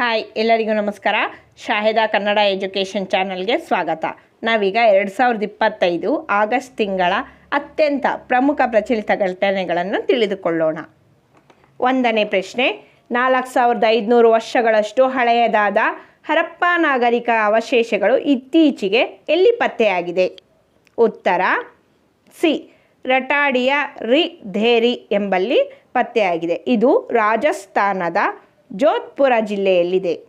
Hi ಎಲ್ಲರಿಗೂ ನಮಸ್ಕಾರ. Shahida Kannada education ಚಾನಲ್ಗೆ ಸ್ವಾಗತ. ನಾವೀಗ ಎರಡು ಸಾವಿರದ ಇಪ್ಪತ್ತೈದು ಆಗಸ್ಟ್ ತಿಂಗಳ ಅತ್ಯಂತ ಪ್ರಮುಖ ಪ್ರಚಲಿತ ಘಟನೆಗಳನ್ನು ತಿಳಿದುಕೊಳ್ಳೋಣ. ಒಂದನೇ ಪ್ರಶ್ನೆ, ನಾಲ್ಕು ಸಾವಿರದ ಐದುನೂರು ವರ್ಷಗಳಷ್ಟು ಹಳೆಯದಾದ ಹರಪ್ಪ ನಾಗರಿಕ ಅವಶೇಷಗಳು ಇತ್ತೀಚೆಗೆ ಎಲ್ಲಿ ಪತ್ತೆಯಾಗಿದೆ? ಉತ್ತರ, ಸಿ, ರಟಾಡಿಯ ರಿ ಧೇರಿ ಎಂಬಲ್ಲಿ ಪತ್ತೆಯಾಗಿದೆ. ಇದು ರಾಜಸ್ಥಾನದ ಜೋಧ್ಪುರ ಜಿಲ್ಲೆಯಲ್ಲಿದೆ.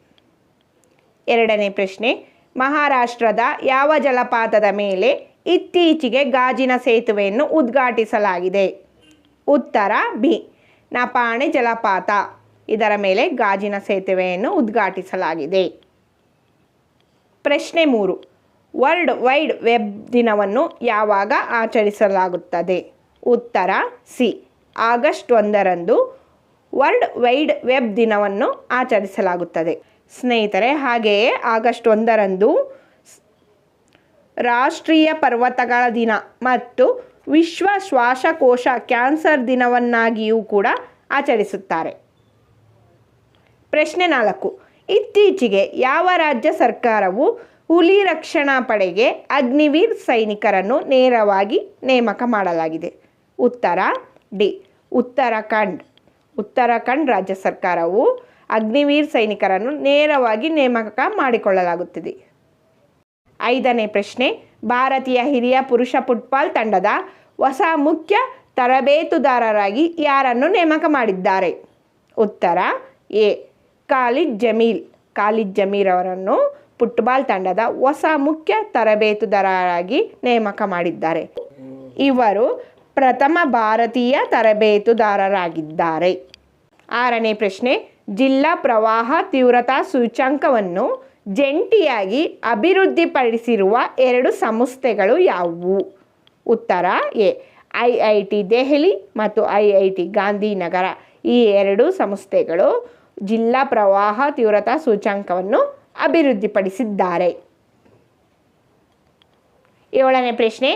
ಎರಡನೇ ಪ್ರಶ್ನೆ, ಮಹಾರಾಷ್ಟ್ರದ ಯಾವ ಜಲಪಾತದ ಮೇಲೆ ಇತ್ತೀಚೆಗೆ ಗಾಜಿನ ಸೇತುವೆಯನ್ನು ಉದ್ಘಾಟಿಸಲಾಗಿದೆ? ಉತ್ತರ, ಬಿ, ನಪಾಣೆ ಜಲಪಾತ. ಇದರ ಮೇಲೆ ಗಾಜಿನ ಸೇತುವೆಯನ್ನು ಉದ್ಘಾಟಿಸಲಾಗಿದೆ. ಪ್ರಶ್ನೆ ಮೂರು, ವರ್ಲ್ಡ್ ವೈಡ್ ವೆಬ್ ದಿನವನ್ನು ಯಾವಾಗ ಆಚರಿಸಲಾಗುತ್ತದೆ? ಉತ್ತರ, ಸಿ, ಆಗಸ್ಟ್ ಒಂದರಂದು ವರ್ಲ್ಡ್ ವೈಡ್ ವೆಬ್ ದಿನವನ್ನು ಆಚರಿಸಲಾಗುತ್ತದೆ. ಸ್ನೇಹಿತರೆ, ಹಾಗೆಯೇ ಆಗಸ್ಟ್ ಒಂದರಂದು ರಾಷ್ಟ್ರೀಯ ಪರ್ವತಗಳ ದಿನ ಮತ್ತು ವಿಶ್ವ ಶ್ವಾಸಕೋಶ ಕ್ಯಾನ್ಸರ್ ದಿನವನ್ನಾಗಿಯೂ ಕೂಡ ಆಚರಿಸುತ್ತಾರೆ. ಪ್ರಶ್ನೆ ನಾಲ್ಕು. ಇತ್ತೀಚೆಗೆ ಯಾವ ರಾಜ್ಯ ಸರ್ಕಾರವು ಹುಲಿ ರಕ್ಷಣಾ ಪಡೆಗೆ ಅಗ್ನಿವೀರ್ ಸೈನಿಕರನ್ನು ನೇರವಾಗಿ ನೇಮಕ ಮಾಡಲಾಗಿದೆ? ಉತ್ತರ, ಡಿ. ಉತ್ತರಾಖಂಡ್. ಉತ್ತರಾಖಂಡ್ ರಾಜ್ಯ ಸರ್ಕಾರವು ಅಗ್ನಿವೀರ್ ಸೈನಿಕರನ್ನು ನೇರವಾಗಿ ನೇಮಕ ಮಾಡಿಕೊಳ್ಳಲಾಗುತ್ತಿದೆ. ಐದನೇ ಪ್ರಶ್ನೆ, ಭಾರತೀಯ ಹಿರಿಯ ಪುರುಷ ಫುಟ್ಬಾಲ್ ತಂಡದ ಹೊಸ ಮುಖ್ಯ ತರಬೇತುದಾರರಾಗಿ ಯಾರನ್ನು ನೇಮಕ ಮಾಡಿದ್ದಾರೆ? ಉತ್ತರ, ಎ, ಖಾಲಿದ್ ಜಮೀಲ್. ಖಾಲಿದ್ ಜಮೀರ್ ಅವರನ್ನು ಫುಟ್ಬಾಲ್ ತಂಡದ ಹೊಸ ಮುಖ್ಯ ತರಬೇತುದಾರರಾಗಿ ನೇಮಕ ಮಾಡಿದ್ದಾರೆ. ಇವರು ಪ್ರಥಮ ಭಾರತೀಯ ತರಬೇತುದಾರರಾಗಿದ್ದಾರೆ. ಆರನೇ ಪ್ರಶ್ನೆ, ಜಿಲ್ಲಾ ಪ್ರವಾಹ ತೀವ್ರತಾ ಸೂಚ್ಯಂಕವನ್ನು ಜಂಟಿಯಾಗಿ ಅಭಿವೃದ್ಧಿಪಡಿಸಿರುವ ಎರಡು ಸಂಸ್ಥೆಗಳು ಯಾವುವು? ಉತ್ತರ, A, I I T Delhi ಮತ್ತು ಐ ಐ ಟಿ ಗಾಂಧಿನಗರ. ಈ ಎರಡು ಸಂಸ್ಥೆಗಳು ಜಿಲ್ಲಾ ಪ್ರವಾಹ ತೀವ್ರತಾ ಸೂಚ್ಯಂಕವನ್ನು ಅಭಿವೃದ್ಧಿಪಡಿಸಿದ್ದಾರೆ. ಏಳನೇ ಪ್ರಶ್ನೆ,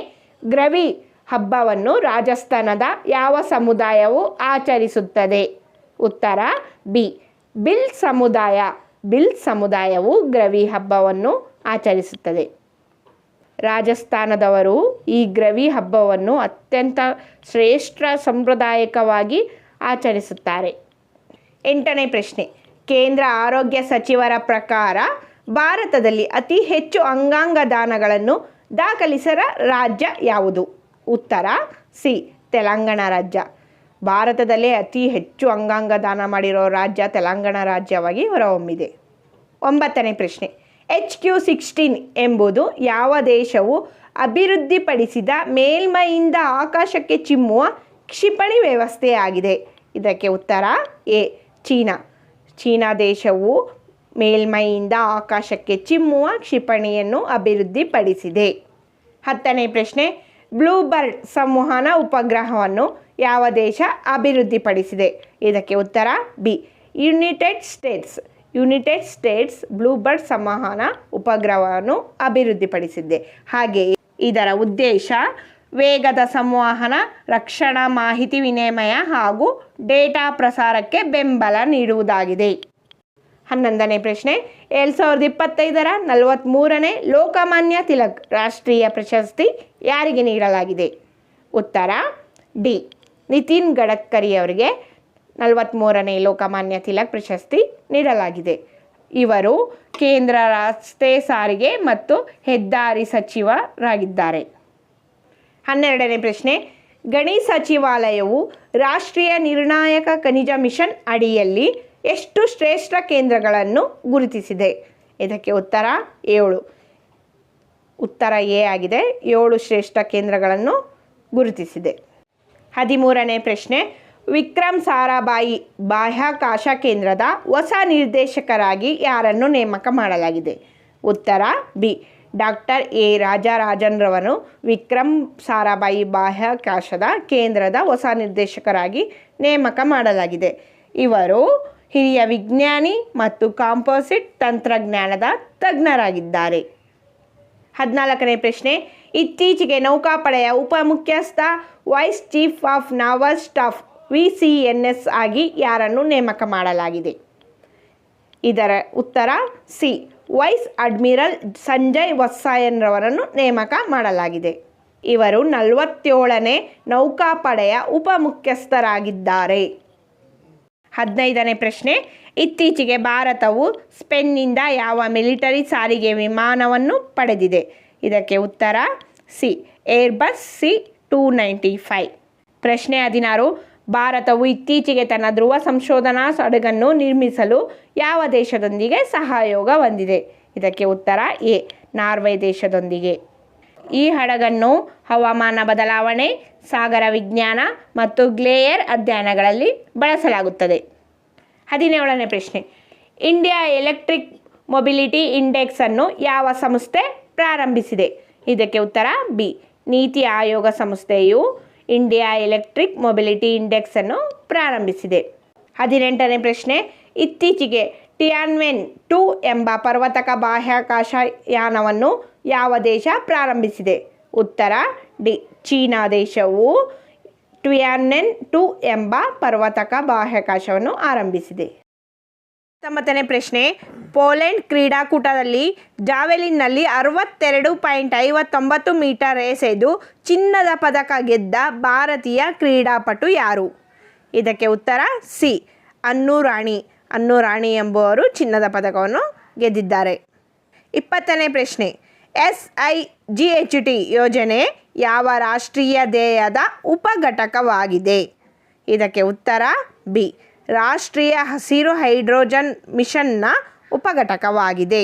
ಗ್ರವಿ ಹಬ್ಬವನ್ನು ರಾಜಸ್ಥಾನದ ಯಾವ ಸಮುದಾಯವು ಆಚರಿಸುತ್ತದೆ? ಉತ್ತರ, ಬಿ. ಬಿಲ್ ಸಮುದಾಯ. ಬಿಲ್ ಸಮುದಾಯವು ಗ್ರವಿ ಹಬ್ಬವನ್ನು ಆಚರಿಸುತ್ತದೆ. ರಾಜಸ್ಥಾನದವರು ಈ ಗ್ರವಿ ಹಬ್ಬವನ್ನು ಅತ್ಯಂತ ಶ್ರೇಷ್ಠ ಸಾಂಪ್ರದಾಯಿಕವಾಗಿ ಆಚರಿಸುತ್ತಾರೆ. ಎಂಟನೇ ಪ್ರಶ್ನೆ. ಕೇಂದ್ರ ಆರೋಗ್ಯ ಸಚಿವರ ಪ್ರಕಾರ ಭಾರತದಲ್ಲಿ ಅತಿ ಹೆಚ್ಚು ಅಂಗಾಂಗ ದಾನಗಳನ್ನು ದಾಖಲಿಸರ ರಾಜ್ಯ ಯಾವುದು? ಉತ್ತರ ಸಿ, ತೆಲಂಗಾಣ ರಾಜ್ಯ. ಭಾರತದಲ್ಲೇ ಅತಿ ಹೆಚ್ಚು ಅಂಗಾಂಗ ದಾನ ಮಾಡಿರೋ ರಾಜ್ಯ ತೆಲಂಗಾಣ ರಾಜ್ಯವಾಗಿ ಹೊರಹೊಮ್ಮಿದೆ. ಒಂಬತ್ತನೇ ಪ್ರಶ್ನೆ, ಎಚ್ ಕ್ಯೂ ಸಿಕ್ಸ್ಟೀನ್ ಎಂಬುದು ಯಾವ ದೇಶವು ಅಭಿವೃದ್ಧಿಪಡಿಸಿದ ಮೇಲ್ಮೈಯಿಂದ ಆಕಾಶಕ್ಕೆ ಚಿಮ್ಮುವ ಕ್ಷಿಪಣಿ ವ್ಯವಸ್ಥೆಯಾಗಿದೆ? ಇದಕ್ಕೆ ಉತ್ತರ ಎ, ಚೀನಾ. ಚೀನಾ ದೇಶವು ಮೇಲ್ಮೈಯಿಂದ ಆಕಾಶಕ್ಕೆ ಚಿಮ್ಮುವ ಕ್ಷಿಪಣಿಯನ್ನು ಅಭಿವೃದ್ಧಿಪಡಿಸಿದೆ. ಹತ್ತನೇ ಪ್ರಶ್ನೆ ಬ್ಲೂಬರ್ಡ್ ಸಂವಹನ ಉಪಗ್ರಹವನ್ನು ಯಾವ ದೇಶ ಅಭಿವೃದ್ಧಿಪಡಿಸಿದೆ? ಇದಕ್ಕೆ ಉತ್ತರ B, United States. United States Bluebird ಸಂವಹನ ಉಪಗ್ರಹವನ್ನು ಅಭಿವೃದ್ಧಿಪಡಿಸಿದೆ. ಹಾಗೆಯೇ ಇದರ ಉದ್ದೇಶ, ವೇಗದ ಸಂವಹನ, ರಕ್ಷಣಾ ಮಾಹಿತಿ ವಿನಿಮಯ ಹಾಗೂ ಡೇಟಾ ಪ್ರಸಾರಕ್ಕೆ ಬೆಂಬಲ ನೀಡುವುದಾಗಿದೆ. ಹನ್ನೊಂದನೇ ಪ್ರಶ್ನೆ. ಎರಡು ಸಾವಿರದ ಇಪ್ಪತ್ತೈದರ ನಲವತ್ತ್ಮೂರನೇ ಲೋಕಮಾನ್ಯ ತಿಲಕ್ ರಾಷ್ಟ್ರೀಯ ಪ್ರಶಸ್ತಿ ಯಾರಿಗೆ ನೀಡಲಾಗಿದೆ? ಉತ್ತರ, ಡಿ. ನಿತಿನ್ ಗಡಕರಿ ಅವರಿಗೆ ನಲವತ್ತ್ಮೂರನೇ ಲೋಕಮಾನ್ಯ ತಿಲಕ್ ಪ್ರಶಸ್ತಿ ನೀಡಲಾಗಿದೆ. ಇವರು ಕೇಂದ್ರ ರಸ್ತೆ ಸಾರಿಗೆ ಮತ್ತು ಹೆದ್ದಾರಿ ಸಚಿವರಾಗಿದ್ದಾರೆ. ಹನ್ನೆರಡನೇ ಪ್ರಶ್ನೆ, ಗಣಿ ಸಚಿವಾಲಯವು ರಾಷ್ಟ್ರೀಯ ನಿರ್ಣಾಯಕ ಖನಿಜ ಮಿಷನ್ ಅಡಿಯಲ್ಲಿ ಎಷ್ಟು ಶ್ರೇಷ್ಠ ಕೇಂದ್ರಗಳನ್ನು ಗುರುತಿಸಿದೆ? ಇದಕ್ಕೆ ಉತ್ತರ ಏಳು. ಉತ್ತರ ಎ ಆಗಿದೆ. ಏಳು ಶ್ರೇಷ್ಠ ಕೇಂದ್ರಗಳನ್ನು ಗುರುತಿಸಿದೆ. ಹದಿಮೂರನೇ ಪ್ರಶ್ನೆ. ವಿಕ್ರಮ್ ಸಾರಾಭಾಯಿ ಬಾಹ್ಯಾಕಾಶ ಕೇಂದ್ರದ ಹೊಸ ನಿರ್ದೇಶಕರಾಗಿ ಯಾರನ್ನು ನೇಮಕ ಮಾಡಲಾಗಿದೆ? ಉತ್ತರ B. Doctor A. ರಾಜಾರಾಜನ್ರವರು Vikram Sarabhai ಬಾಹ್ಯಾಕಾಶದ ಕೇಂದ್ರದ ಹೊಸ ನಿರ್ದೇಶಕರಾಗಿ ನೇಮಕ ಮಾಡಲಾಗಿದೆ. ಇವರು ಹಿರಿಯ ವಿಜ್ಞಾನಿ ಮತ್ತು ಕಾಂಪೋಸಿಟ್ ತಂತ್ರಜ್ಞಾನದ ತಜ್ಞರಾಗಿದ್ದಾರೆ. ಹದಿನಾಲ್ಕನೇ ಪ್ರಶ್ನೆ, ಇತ್ತೀಚೆಗೆ ನೌಕಾಪಡೆಯ ಉಪಮುಖ್ಯಸ್ಥ vice chief of naval staff V C N S ಆಗಿ ಯಾರನ್ನು ನೇಮಕ ಮಾಡಲಾಗಿದೆ? ಇದರ ಉತ್ತರ ಸಿ, ವೈಸ್ ಅಡ್ಮಿರಲ್ ಸಂಜಯ್ ವತ್ಸಾಯನ್ರವರನ್ನು ನೇಮಕ ಮಾಡಲಾಗಿದೆ. ಇವರು ನಲವತ್ತೇಳನೇ ನೌಕಾಪಡೆಯ ಉಪಮುಖ್ಯಸ್ಥರಾಗಿದ್ದಾರೆ. ಹದಿನೈದನೇ ಪ್ರಶ್ನೆ. ಇತ್ತೀಚೆಗೆ ಭಾರತವು ಸ್ಪೇನ್ನಿಂದ ಯಾವ ಮಿಲಿಟರಿ ಸಾರಿಗೆ ವಿಮಾನವನ್ನು ಪಡೆದಿದೆ? ಇದಕ್ಕೆ ಉತ್ತರ C, Airbus C two ninety five. ಪ್ರಶ್ನೆ ಹದಿನಾರು. ಭಾರತವು ಇತ್ತೀಚೆಗೆ ತನ್ನ ಧ್ರುವ ಸಂಶೋಧನಾ ಸಡಗನ್ನು ನಿರ್ಮಿಸಲು ಯಾವ ದೇಶದೊಂದಿಗೆ ಸಹಯೋಗ ಹೊಂದಿದೆ? ಇದಕ್ಕೆ ಉತ್ತರ ಎ, ನಾರ್ವೆ ದೇಶದೊಂದಿಗೆ. ಈ ಹಡಗನ್ನು ಹವಾಮಾನ ಬದಲಾವಣೆ, ಸಾಗರ ವಿಜ್ಞಾನ ಮತ್ತು ಗ್ಲೇಯರ್ ಅಧ್ಯಯನಗಳಲ್ಲಿ ಬಳಸಲಾಗುತ್ತದೆ. ಹದಿನೇಳನೇ ಪ್ರಶ್ನೆ. ಇಂಡಿಯಾ ಎಲೆಕ್ಟ್ರಿಕ್ ಮೊಬಿಲಿಟಿ ಇಂಡೆಕ್ಸನ್ನು ಯಾವ ಸಂಸ್ಥೆ ಪ್ರಾರಂಭಿಸಿದೆ? ಇದಕ್ಕೆ ಉತ್ತರ ಬಿ. ನೀತಿ ಆಯೋಗ ಸಂಸ್ಥೆಯು ಇಂಡಿಯಾ ಎಲೆಕ್ಟ್ರಿಕ್ ಮೊಬಿಲಿಟಿ ಇಂಡೆಕ್ಸನ್ನು ಪ್ರಾರಂಭಿಸಿದೆ. ಹದಿನೆಂಟನೇ ಪ್ರಶ್ನೆ. ಇತ್ತೀಚೆಗೆ ಟಿಯಾನ್ವೆನ್ ಟು ಎಂಬ ಪರ್ವತಕ ಬಾಹ್ಯಾಕಾಶ ಯಾನವನ್ನು ಯಾವ ದೇಶ ಪ್ರಾರಂಭಿಸಿದೆ? ಉತ್ತರ, ಡಿ, ಚೀನಾ ದೇಶವು ಟಿಯಾನ್ವೆನ್ ಟು ಎಂಬ ಪರ್ವತಕ ಬಾಹ್ಯಾಕಾಶವನ್ನು ಆರಂಭಿಸಿದೆ. ಹತ್ತೊಂಬತ್ತನೇ ಪ್ರಶ್ನೆ, ಪೋಲೆಂಡ್ ಕ್ರೀಡಾಕೂಟದಲ್ಲಿ ಜಾವೆಲಿನ್ನಲ್ಲಿ ಅರವತ್ತೆರಡು ಪಾಯಿಂಟ್ ಐವತ್ತೊಂಬತ್ತು ಮೀಟರ್ ಎಸೆದು ಚಿನ್ನದ ಪದಕ ಗೆದ್ದ ಭಾರತೀಯ ಕ್ರೀಡಾಪಟು ಯಾರು? ಇದಕ್ಕೆ ಉತ್ತರ, ಸಿ, ಅನ್ನು ರಾಣಿ. ಅನ್ನು ರಾಣಿ ಎಂಬುವರು ಚಿನ್ನದ ಪದಕವನ್ನು ಗೆದ್ದಿದ್ದಾರೆ. ಇಪ್ಪತ್ತನೇ ಪ್ರಶ್ನೆ S I G H T ಯೋಜನೆ ಯಾವ ರಾಷ್ಟ್ರೀಯ ಧ್ಯೇಯದ ಉಪಘಟಕವಾಗಿದೆ ಇದಕ್ಕೆ ಉತ್ತರ, ಬಿ, ರಾಷ್ಟ್ರೀಯ ಹಸಿರು ಹೈಡ್ರೋಜನ್ ಮಿಷನ್ನ ಉಪಘಟಕವಾಗಿದೆ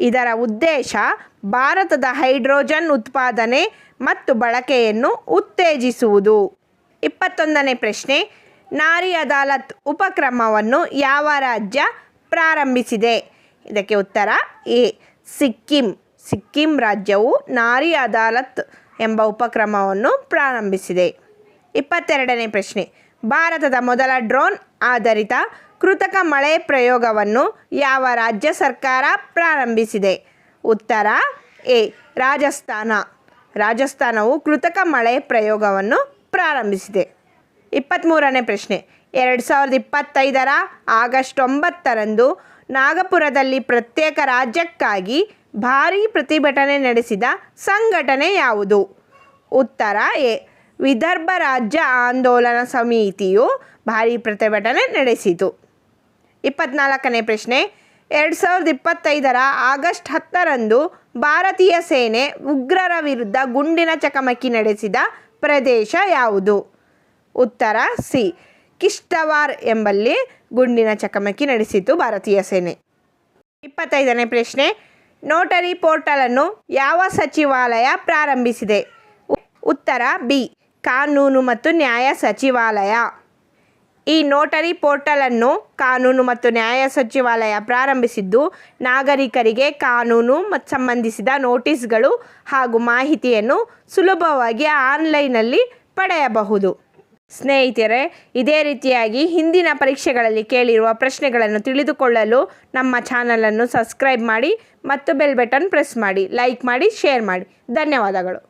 ಇದರ ಉದ್ದೇಶ ಭಾರತದ ಹೈಡ್ರೋಜನ್ ಉತ್ಪಾದನೆ ಮತ್ತು ಬಳಕೆಯನ್ನು ಉತ್ತೇಜಿಸುವುದು. ಇಪ್ಪತ್ತೊಂದನೇ ಪ್ರಶ್ನೆ ನಾರಿ ಅದಾಲತ್ ಉಪಕ್ರಮವನ್ನು ಯಾವ ರಾಜ್ಯ ಪ್ರಾರಂಭಿಸಿದೆ? ಇದಕ್ಕೆ ಉತ್ತರ, ಎ, ಸಿಕ್ಕಿಂ. ಸಿಕ್ಕಿಂ ರಾಜ್ಯವು ನಾರಿ ಅದಾಲತ್ ಎಂಬ ಉಪಕ್ರಮವನ್ನು ಪ್ರಾರಂಭಿಸಿದೆ. ಇಪ್ಪತ್ತೆರಡನೇ ಪ್ರಶ್ನೆ, ಭಾರತದ ಮೊದಲ ಡ್ರೋನ್ ಆಧಾರಿತ ಕೃತಕ ಮಳೆ ಪ್ರಯೋಗವನ್ನು ಯಾವ ರಾಜ್ಯ ಸರ್ಕಾರ ಪ್ರಾರಂಭಿಸಿದೆ? ಉತ್ತರ, ಎ, ರಾಜಸ್ಥಾನ. ರಾಜಸ್ಥಾನವು ಕೃತಕ ಮಳೆ ಪ್ರಯೋಗವನ್ನು ಪ್ರಾರಂಭಿಸಿದೆ. ಇಪ್ಪತ್ತ್ಮೂರನೇ ಪ್ರಶ್ನೆ. ಎರಡು ಸಾವಿರದ ಇಪ್ಪತ್ತೈದರ ಆಗಸ್ಟ್ ಒಂಬತ್ತರಂದು ನಾಗಪುರದಲ್ಲಿ ಪ್ರತ್ಯೇಕ ರಾಜ್ಯಕ್ಕಾಗಿ ಭಾರೀ ಪ್ರತಿಭಟನೆ ನಡೆಸಿದ ಸಂಘಟನೆ ಯಾವುದು? ಉತ್ತರ ಎ. ವಿದರ್ಭ ರಾಜ್ಯ ಆಂದೋಲನ ಸಮಿತಿಯು ಭಾರೀ ಪ್ರತಿಭಟನೆ ನಡೆಸಿತು. ಇಪ್ಪತ್ನಾಲ್ಕನೇ ಪ್ರಶ್ನೆ. ಎರಡು ಸಾವಿರದ ಇಪ್ಪತ್ತೈದರ ಆಗಸ್ಟ್ ಹತ್ತರಂದು ಭಾರತೀಯ ಸೇನೆ ಉಗ್ರರ ವಿರುದ್ಧ ಗುಂಡಿನ ಚಕಮಕಿ ನಡೆಸಿದ ಪ್ರದೇಶ ಯಾವುದು? ಉತ್ತರ ಸಿ. ಕಿಷ್ಟವಾರ್ ಎಂಬಲ್ಲಿ ಗುಂಡಿನ ಚಕಮಕಿ ನಡೆಸಿತು ಭಾರತೀಯ ಸೇನೆ. ಇಪ್ಪತ್ತೈದನೇ ಪ್ರಶ್ನೆ. ನೋಟರಿ ಪೋರ್ಟಲನ್ನು ಯಾವ ಸಚಿವಾಲಯ ಪ್ರಾರಂಭಿಸಿದೆ? ಉತ್ತರ ಬಿ. ಕಾನೂನು ಮತ್ತು ನ್ಯಾಯ ಸಚಿವಾಲಯ. ಈ ನೋಟರಿ ಪೋರ್ಟಲನ್ನು ಕಾನೂನು ಮತ್ತು ನ್ಯಾಯ ಸಚಿವಾಲಯ ಪ್ರಾರಂಭಿಸಿದ್ದು ನಾಗರಿಕರಿಗೆ ಕಾನೂನು ಮತ್ತು ಸಂಬಂಧಿಸಿದ ನೋಟಿಸ್ಗಳು ಹಾಗೂ ಮಾಹಿತಿಯನ್ನು ಸುಲಭವಾಗಿ ಆನ್ಲೈನಲ್ಲಿ ಪಡೆಯಬಹುದು. ಸ್ನೇಹಿತರೆ, ಇದೇ ರೀತಿಯಾಗಿ ಹಿಂದಿನ ಪರೀಕ್ಷೆಗಳಲ್ಲಿ ಕೇಳಿರುವ ಪ್ರಶ್ನೆಗಳನ್ನು ತಿಳಿದುಕೊಳ್ಳಲು ನಮ್ಮ ಚಾನಲನ್ನು ಸಬ್ಸ್ಕ್ರೈಬ್ ಮಾಡಿ ಮತ್ತು ಬೆಲ್ ಬಟನ್ ಪ್ರೆಸ್ ಮಾಡಿ, ಲೈಕ್ ಮಾಡಿ, ಶೇರ್ ಮಾಡಿ. ಧನ್ಯವಾದಗಳು.